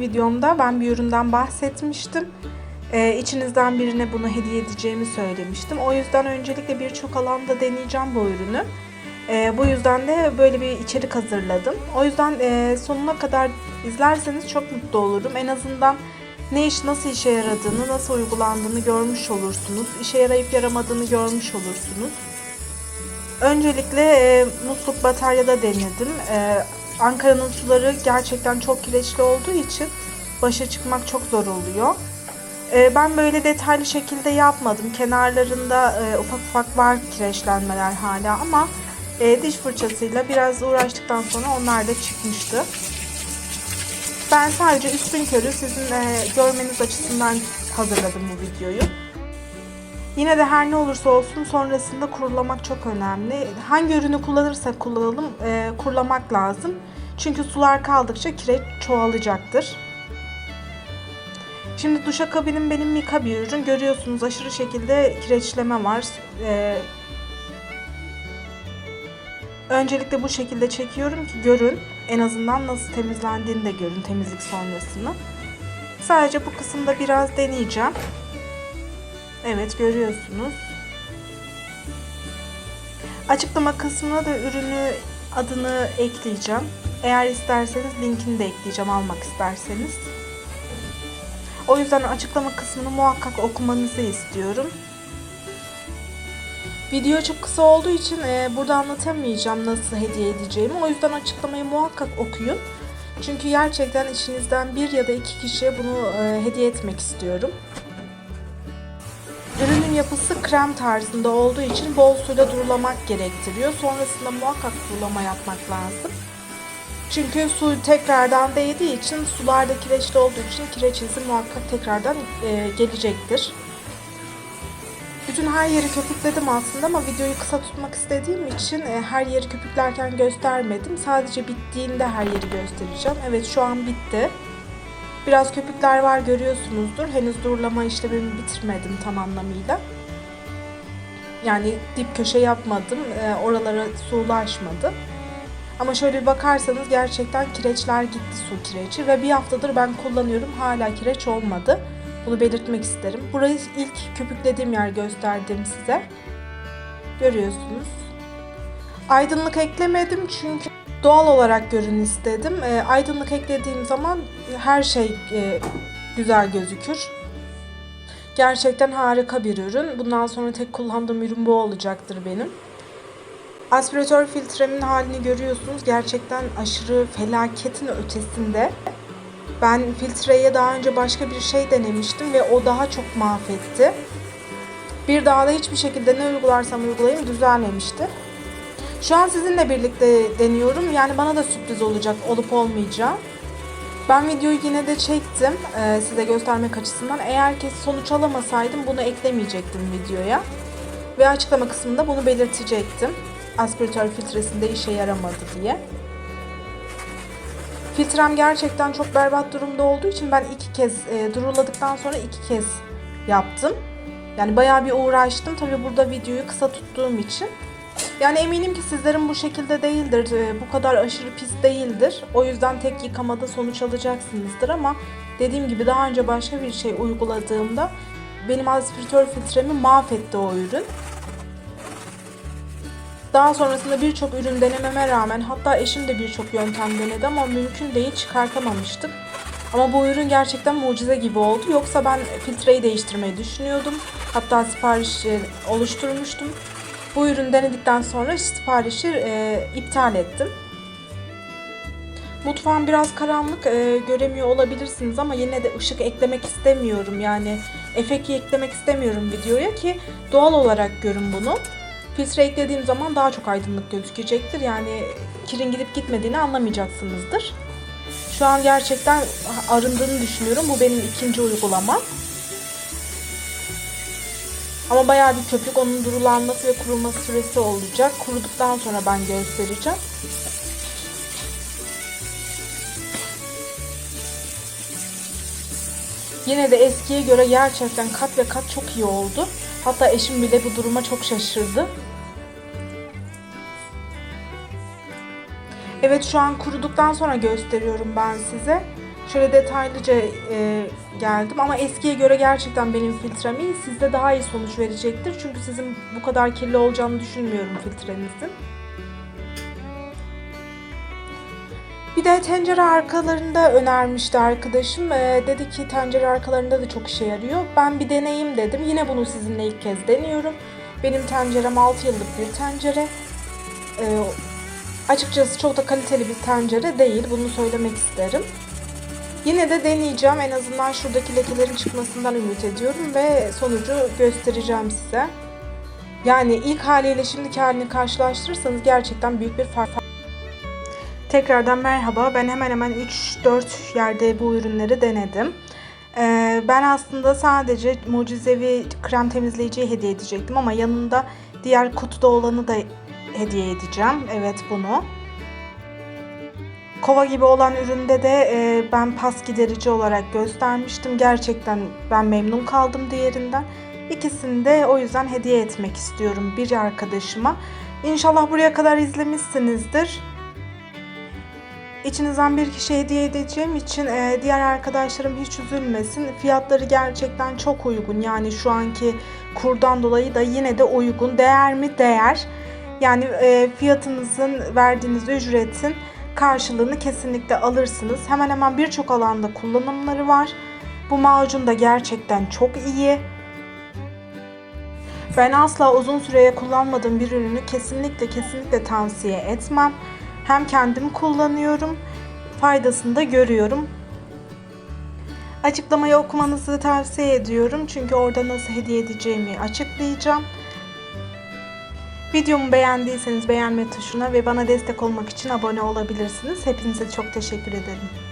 videomda ben bir üründen bahsetmiştim. Ee, içinizden birine bunu hediye edeceğimi söylemiştim. O yüzden öncelikle birçok alanda deneyeceğim bu ürünü. Ee, bu yüzden de böyle bir içerik hazırladım. O yüzden e, sonuna kadar izlerseniz çok mutlu olurum. En azından ne iş nasıl işe yaradığını, nasıl uygulandığını görmüş olursunuz. İşe yarayıp yaramadığını görmüş olursunuz. Öncelikle e, musluk bataryada denedim. E, Ankara'nın suları gerçekten çok kireçli olduğu için başa çıkmak çok zor oluyor. E, ben böyle detaylı şekilde yapmadım. Kenarlarında e, ufak ufak var kireçlenmeler hala ama e, diş fırçasıyla biraz uğraştıktan sonra onlar da çıkmıştı. Ben sadece üstün körü sizin e, görmeniz açısından hazırladım bu videoyu. Yine de her ne olursa olsun sonrasında kurulamak çok önemli. Hangi ürünü kullanırsak kullanalım e, kurulamak lazım. Çünkü sular kaldıkça kireç çoğalacaktır. Şimdi duşakabinin benim Mika bir ürün. Görüyorsunuz aşırı şekilde kireçleme var. E, öncelikle bu şekilde çekiyorum ki görün. En azından nasıl temizlendiğini de görün temizlik sonrasını. Sadece bu kısımda biraz deneyeceğim. Evet görüyorsunuz. Açıklama kısmına da ürünü adını ekleyeceğim. Eğer isterseniz linkini de ekleyeceğim almak isterseniz. O yüzden açıklama kısmını muhakkak okumanızı istiyorum. Video çok kısa olduğu için e, burada anlatamayacağım nasıl hediye edeceğimi. O yüzden açıklamayı muhakkak okuyun. Çünkü gerçekten içinizden bir ya da iki kişiye bunu e, hediye etmek istiyorum. Yapısı krem tarzında olduğu için bol suyla durulamak gerektiriyor. Sonrasında muhakkak durulama yapmak lazım. Çünkü su tekrardan değdiği için sularda kireçli olduğu için kireç izi muhakkak tekrardan e, gelecektir. Bütün her yeri köpükledim aslında ama videoyu kısa tutmak istediğim için e, her yeri köpüklerken göstermedim. Sadece bittiğinde her yeri göstereceğim. Evet şu an bitti. Biraz köpükler var görüyorsunuzdur. Henüz durulama işlemimi bitirmedim tam anlamıyla. Yani dip köşe yapmadım. E, oralara su ulaşmadı. Ama şöyle bir bakarsanız gerçekten kireçler gitti su kireci ve bir haftadır ben kullanıyorum hala kireç olmadı. Bunu belirtmek isterim. Burayı ilk köpüklediğim yer gösterdim size. Görüyorsunuz. Aydınlık eklemedim çünkü doğal olarak görün istedim. E, aydınlık eklediğim zaman her şey e, güzel gözükür. Gerçekten harika bir ürün. Bundan sonra tek kullandığım ürün bu olacaktır benim. Aspiratör filtremin halini görüyorsunuz. Gerçekten aşırı felaketin ötesinde. Ben filtreye daha önce başka bir şey denemiştim ve o daha çok mahvetti. Bir daha da hiçbir şekilde ne uygularsam uygulayayım düzelmemişti. Şu an sizinle birlikte deniyorum. Yani bana da sürpriz olacak olup olmayacağı. Ben videoyu yine de çektim e, size göstermek açısından. Eğer ki sonuç alamasaydım bunu eklemeyecektim videoya. Ve açıklama kısmında bunu belirtecektim. Aspiratör filtresinde işe yaramadı diye. Filtrem gerçekten çok berbat durumda olduğu için ben iki kez e, duruladıktan sonra iki kez yaptım. Yani bayağı bir uğraştım. Tabi burada videoyu kısa tuttuğum için. Yani eminim ki sizlerin bu şekilde değildir. e, Bu kadar aşırı pis değildir. O yüzden tek yıkamada sonuç alacaksınızdır ama dediğim gibi daha önce başka bir şey uyguladığımda benim aspiratör filtremi mahvetti o ürün. Daha sonrasında birçok ürün denememe rağmen hatta eşim de birçok yöntem denedi ama mümkün değil çıkartamamıştık. Ama bu ürün gerçekten mucize gibi oldu. Yoksa ben filtreyi değiştirmeyi düşünüyordum. Hatta siparişi oluşturmuştum. Bu ürün denedikten sonra siparişi e, iptal ettim. Mutfağım biraz karanlık e, göremiyor olabilirsiniz ama yine de ışık eklemek istemiyorum. Yani efekt eklemek istemiyorum videoya ki doğal olarak görün bunu. Filtre eklediğim zaman daha çok aydınlık gözükecektir. Yani kirin gidip gitmediğini anlamayacaksınızdır. Şu an gerçekten arındığını düşünüyorum. Bu benim ikinci uygulama. Ama bayağı bir köpük. Onun durulanması ve kurulması süresi olacak. Kuruduktan sonra ben göstereceğim. Yine de eskiye göre gerçekten kat ve kat çok iyi oldu. Hatta eşim bile bu duruma çok şaşırdı. Evet şu an kuruduktan sonra gösteriyorum ben size. Şöyle detaylıca e, geldim ama eskiye göre gerçekten benim filtrem iyi. Sizde daha iyi sonuç verecektir. Çünkü sizin bu kadar kirli olacağını düşünmüyorum filtrenizin. Bir de tencere arkalarında önermişti arkadaşım. Ee, dedi ki tencere arkalarında da çok işe yarıyor. Ben bir deneyeyim dedim. Yine bunu sizinle ilk kez deniyorum. Benim tencerem 6 yıllık bir tencere. Ee, açıkçası çok da kaliteli bir tencere değil. Bunu söylemek isterim. Yine de deneyeceğim. En azından şuradaki lekelerin çıkmasından ümit ediyorum ve sonucu göstereceğim size. Yani ilk haliyle şimdiki halini karşılaştırırsanız gerçekten büyük bir fark Tekrardan merhaba. Ben hemen hemen 3-4 yerde bu ürünleri denedim. Ee, ben aslında sadece mucizevi krem temizleyiciyi hediye edecektim ama yanında diğer kutuda olanı da hediye edeceğim. Evet bunu. Kova gibi olan üründe de e, ben pas giderici olarak göstermiştim. Gerçekten ben memnun kaldım diğerinden. İkisini de o yüzden hediye etmek istiyorum bir arkadaşıma. İnşallah buraya kadar izlemişsinizdir. İçinizden bir kişi hediye edeceğim için e, diğer arkadaşlarım hiç üzülmesin. Fiyatları gerçekten çok uygun. Yani şu anki kurdan dolayı da yine de uygun. Değer mi? Değer. Yani e, fiyatınızın verdiğiniz ücretin karşılığını kesinlikle alırsınız. Hemen hemen birçok alanda kullanımları var. Bu macun da gerçekten çok iyi. Ben asla uzun süreye kullanmadığım bir ürünü kesinlikle kesinlikle tavsiye etmem. Hem kendim kullanıyorum, faydasını da görüyorum. Açıklamayı okumanızı tavsiye ediyorum çünkü orada nasıl hediye edeceğimi açıklayacağım. Videomu beğendiyseniz beğenme tuşuna ve bana destek olmak için abone olabilirsiniz. Hepinize çok teşekkür ederim.